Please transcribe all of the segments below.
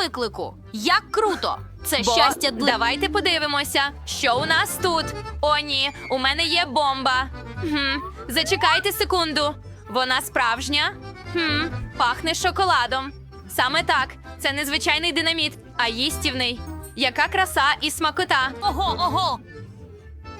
виклику. Як круто! Це Бо щастя для давайте подивимося, що у нас тут. О, ні, у мене є бомба. Хм, зачекайте секунду. Вона справжня. Хм, пахне шоколадом. Саме так, це не звичайний динаміт, а їстівний. Яка краса і смакота. Ого, ого!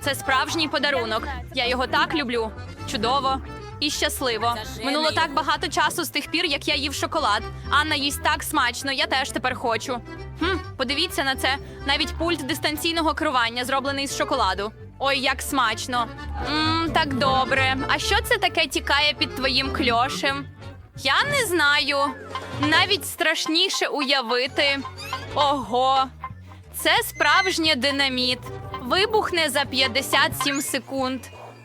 Це справжній подарунок. Я його так люблю. Чудово і щасливо. Минуло так багато часу з тих пір, як я їв шоколад. Анна їсть так смачно, я теж тепер хочу. Хм, подивіться на це. Навіть пульт дистанційного керування зроблений з шоколаду. Ой, як смачно. Мм, так добре. А що це таке тікає під твоїм кльошем? Я не знаю. Навіть страшніше уявити. Ого, це справжнє динаміт. Вибухне за 57 секунд.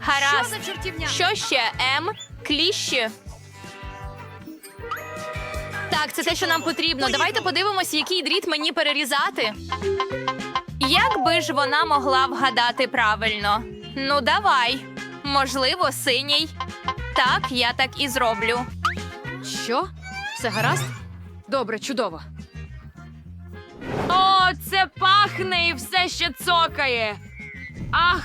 Гаразд. чортівня? Що ще? М? Кліщі. Так, це те, що нам потрібно. Давайте подивимося, який дріт мені перерізати. Як би ж вона могла вгадати правильно? Ну, давай. Можливо, синій. Так, я так і зроблю. Що? Все гаразд? Добре, чудово. О, це пахне і все ще цокає. Ах,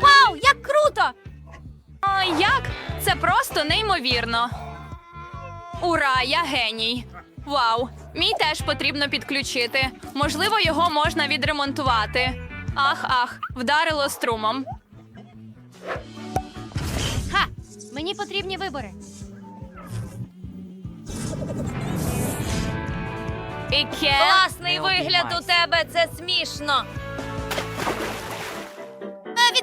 Вау, як круто! О, як? Це просто неймовірно. Ура, я геній. Вау, мій теж потрібно підключити. Можливо, його можна відремонтувати. Ах, ах, вдарило струмом. Ха! Мені потрібні вибори. Іке. Класний вигляд у тебе, це смішно.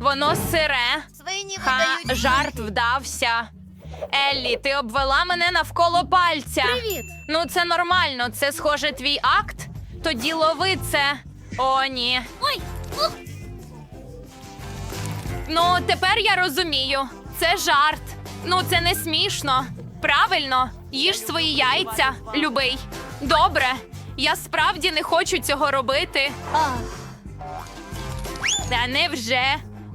Воно сире. Свині Ха, видають. жарт вдався. Еллі, ти обвела мене навколо пальця. Привіт! Ну, це нормально, це схоже твій акт. Тоді лови це. О, ні. Ой! Ух! Ну, тепер я розумію. Це жарт. Ну, це не смішно. Правильно, їж свої яйця, любий. Добре. Я справді не хочу цього робити. А, Та невже?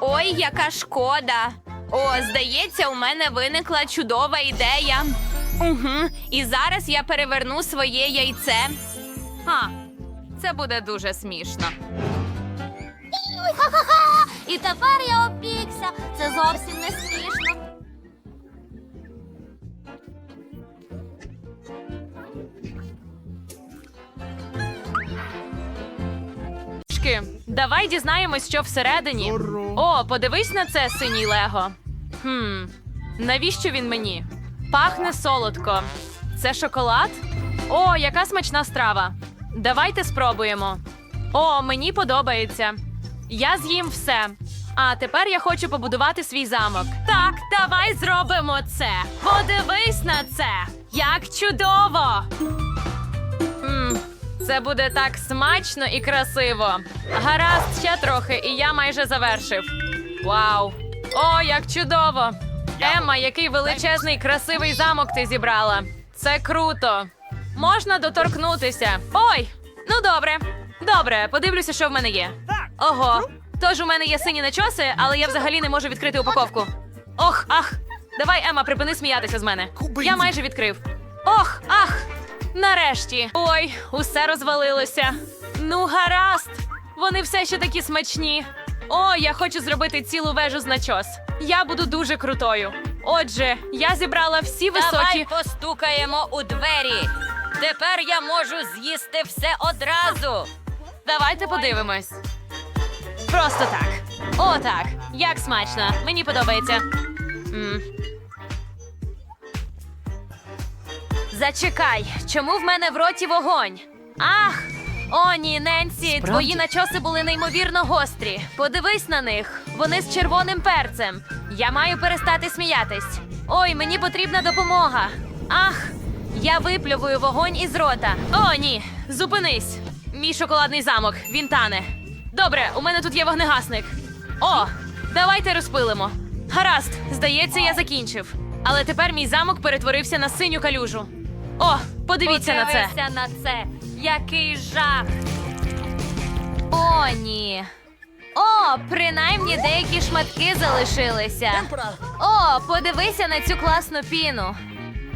Ой, яка шкода. О, здається, у мене виникла чудова ідея. Угу. І зараз я переверну своє яйце. А, це буде дуже смішно. І тепер я опікся. Це зовсім не смішно. Шки, давай дізнаємось, що всередині. О, подивись на це, синій Лего. Хм, навіщо він мені? Пахне солодко. Це шоколад? О, яка смачна страва. Давайте спробуємо. О, мені подобається. Я з'їм все. А тепер я хочу побудувати свій замок. Так, давай зробимо це. Подивись на це. Як чудово! Це буде так смачно і красиво. Гаразд, ще трохи, і я майже завершив. Вау! О, як чудово! Ема, який величезний красивий замок ти зібрала. Це круто. Можна доторкнутися. Ой! Ну добре. Добре, подивлюся, що в мене є. Ого. Тож у мене є сині начоси, але я взагалі не можу відкрити упаковку. Ох, ах! Давай, Ема, припини сміятися з мене. Я майже відкрив. Ох, ах! Нарешті. Ой, усе розвалилося. Ну, гаразд. Вони все ще такі смачні. О, я хочу зробити цілу вежу з начос. Я буду дуже крутою. Отже, я зібрала всі високі. Давай постукаємо у двері. Тепер я можу з'їсти все одразу. Давайте подивимось. Просто так. О, так. Як смачно. Мені подобається. м Зачекай, чому в мене в роті вогонь? Ах! О, ні, Ненсі, твої начоси були неймовірно гострі. Подивись на них. Вони з червоним перцем. Я маю перестати сміятись. Ой, мені потрібна допомога. Ах, Я виплювую вогонь із рота. О, ні, зупинись. Мій шоколадний замок, він тане. Добре, у мене тут є вогнегасник. О, давайте розпилимо. Гаразд, здається, я закінчив. Але тепер мій замок перетворився на синю калюжу. О, подивіться на це. Подивися на це. Який жах. О, ні. О, принаймні деякі шматки залишилися. О, подивися на цю класну піну.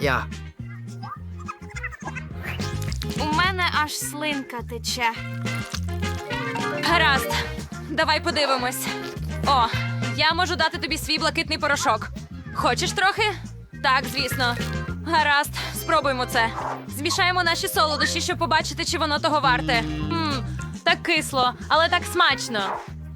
Я. у мене аж слинка тече. Гаразд. Давай подивимось. О, я можу дати тобі свій блакитний порошок. Хочеш трохи? Так, звісно. Гаразд, спробуємо це. Змішаємо наші солодощі, щоб побачити, чи воно того варте. Так кисло, але так смачно.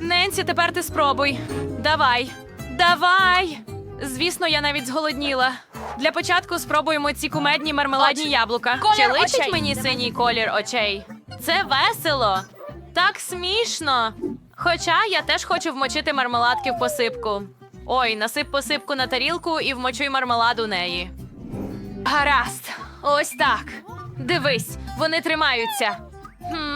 Ненсі, тепер ти спробуй. Давай. Давай. Звісно, я навіть зголодніла. Для початку спробуємо ці кумедні мармеладні яблука. Колір Чи личить очей. мені синій колір очей? Це весело. Так смішно. Хоча я теж хочу вмочити мармеладки в посипку. Ой, насип посипку на тарілку і вмочуй мармелад у неї. Гаразд, ось так. Дивись, вони тримаються. Хм.